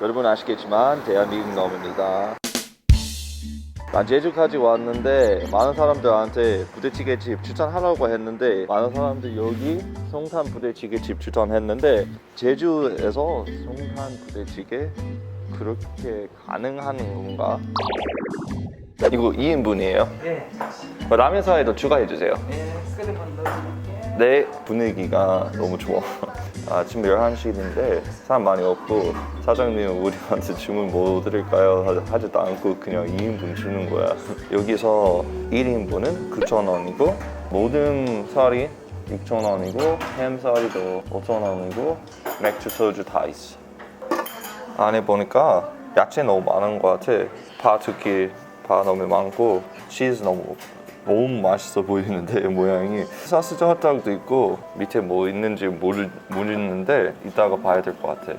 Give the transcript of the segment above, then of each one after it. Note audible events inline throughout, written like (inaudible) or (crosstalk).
여러분 아시겠지만 대한민국 놈입니다. 난 제주까지 왔는데 많은 사람들한테 부대찌개집 추천하라고 했는데 많은 사람들 여기 송탄 부대찌개집 추천했는데 제주에서 송탄 부대찌개 그렇게 가능한 건가? 이거 2인분이에요? 네. 라면 사이도 추가해 주세요. 네, 스크린 넣어줄게요. 내 분위기가 너무 좋아. 아침 11시인데 사람 많이 없고 사장님은 우리한테 주문 뭐 드릴까요? 하- 하지도 않고 그냥 2인분 주는 거야. (laughs) 여기서 1인분은 9,000원이고 모든 살이 6,000원이고 햄살이도 5,000원이고 맥주 소주 다 있어. 안에 보니까 야채 너무 많은 것 같아. 파 특히 파 너무 많고 치즈 너무 너무 맛있어 보이는데 모양이 사스 젓가락도 있고 밑에 뭐 있는지 모르, 모르는데 이따가 봐야 될 것 같아.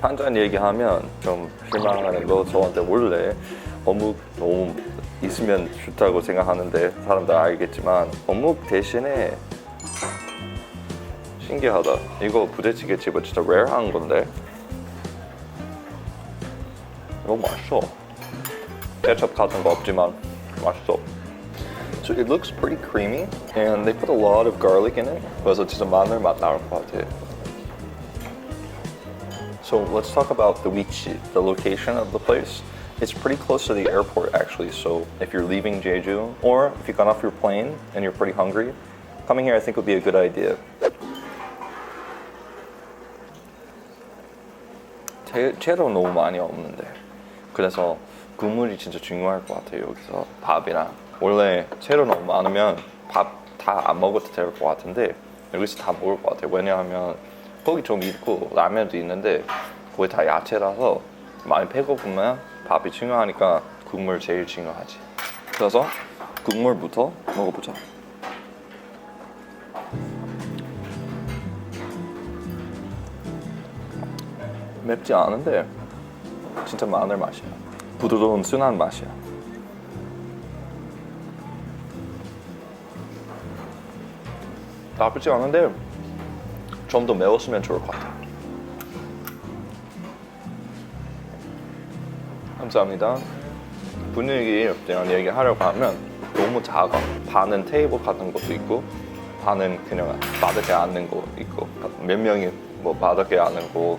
반찬 얘기하면 좀 실망하는 거 저한테 원래 어묵 너무 있으면 좋다고 생각하는데 사람들 알겠지만 어묵 대신에 신기하다 이거 부대찌개 집은 진짜 레어한 건데 너무 맛있어 케첩 같은 거 없지만 맛있어 So it looks pretty creamy and they put a lot of garlic in it 그래서 진짜 마늘 맛 나올 것 같아 So let's talk about the 위치, the location of the place. It's pretty close to the airport actually. So if you're leaving Jeju or if you got off your plane and you're pretty hungry, coming here I think would be a good idea. 재, 재료 너무 많이 없는데. 그래서 국물이 진짜 중요할 것 같아요 여기서 밥이랑. 원래 재료 너무 많으면 밥 다 안 먹어도 될 것 같은데 여기서 다 먹을 것 같아요. 왜냐하면 고기 좀 있고 라면도 있는데 거기 다 야채라서 많이 배고프면 밥이 중요하니까 국물 제일 중요하지. 그래서 국물부터 먹어보자 맵지 않은데 진짜 마늘 맛이야. 부드러운 순한 맛이야. 나쁘지 않은데 좀 더 매웠으면 좋을 것 같아. 감사합니다. 분위기에 대한 얘기 하려고 하면 너무 작아. 반은 테이블 같은 것도 있고 반은 그냥 바닥에 앉는 거 있고 몇 명이 뭐 바닥에 앉는 거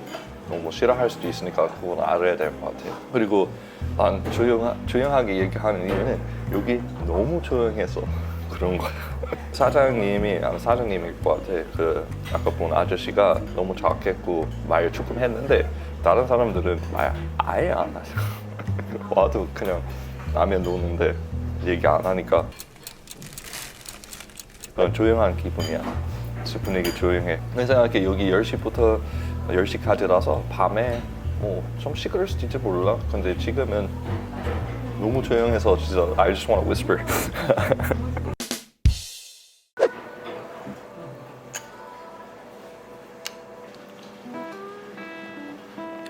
너무 싫어할 수도 있으니까 그건 알아야 될 것 같아요. 그리고 난 조용하, 조용하게 얘기하는 이유는 여기 너무 조용해서 (laughs) 그런 거야. 사장님이 아마 사장님일 것 같아. 그 아까 본 아저씨가 너무 착했고 말 조금 했는데 다른 사람들은 말 아예 안 하죠 (laughs) 와도 그냥 라면 노는데 얘기 안 하니까 그런 조용한 기분이야. 분위기 조용해. 내 생각에 여기 10시부터 10시까지라서 밤에 뭐 좀 시끄러울 수도 있지 몰라. 근데 지금은 너무 조용해서 진짜 I just want to whisper. (laughs)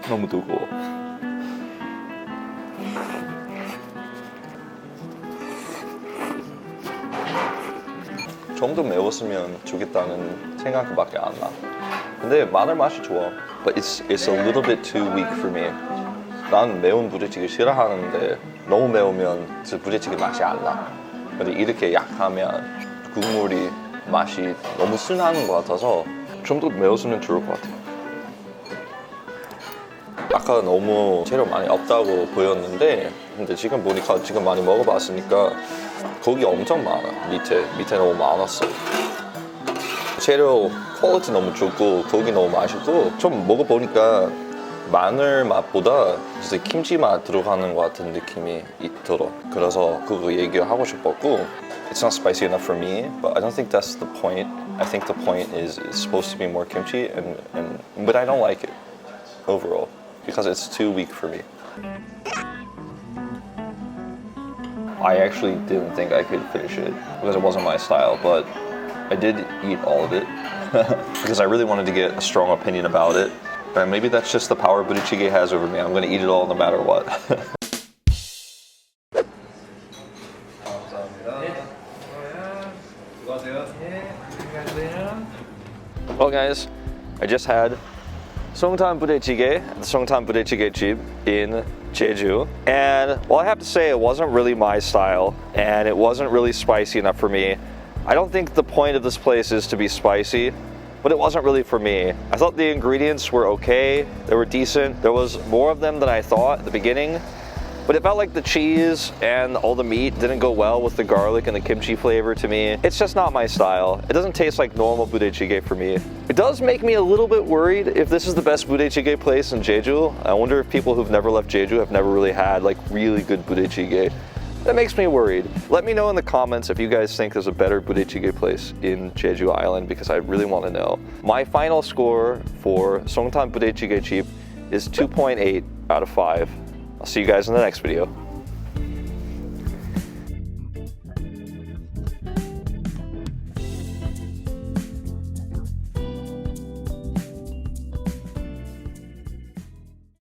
너무 뜨거워. 좀 더 매웠으면 좋겠다는 생각밖에 안 나. 근데 마늘 맛이 좋아. But it's it's a little bit too weak for me. 난 매운 부대찌개 싫어하는데 너무 매우면 그 부대찌개 맛이 안 나. 근데 이렇게 약하면 국물이 맛이 너무 순한 것 같아서 좀 더 매웠으면 좋을 것 같아. 아까 너무 재료 많이 없다고 보였는데 근데 지금 보니까 지금 많이 먹어봤으니까 고기 엄청 많아 밑에 밑에 너무 많았어 재료 퀄리티 너무 좋고 고기 너무 맛있고 좀 먹어보니까 마늘 맛보다 진짜 김치 맛 들어가는 것 같은 느낌이 있더라 그래서 그거 얘기하고 싶었고 It's not spicy enough for me, but I don't think that's the point. I think the point is it's supposed to be more kimchi, and, and but I don't like it overall because it's too weak for me. I actually didn't think I could finish it because it wasn't my style, but I did eat all of it (laughs) because I really wanted to get a strong opinion about it. And maybe that's just the power Budichige has over me. I'm going to eat it all no matter what. (laughs) well, guys, I just had Songtan Budejjigae, Songtan Jeep in Jeju. And well, I have to say, it wasn't really my style, and it wasn't really spicy enough for me. I don't think the point of this place is to be spicy, but it wasn't really for me. I thought the ingredients were okay, they were decent. There was more of them than I thought at the beginning. But it felt like the cheese and all the meat didn't go well with the garlic and the kimchi flavor to me. It's just not my style. It doesn't taste like normal budae for me. It does make me a little bit worried if this is the best budae place in Jeju. I wonder if people who've never left Jeju have never really had like really good budae. That makes me worried. Let me know in the comments if you guys think there's a better budae place in Jeju Island because I really want to know. My final score for Songtan Budae Jeep is 2.8 out of 5. I'll see you guys in the next video.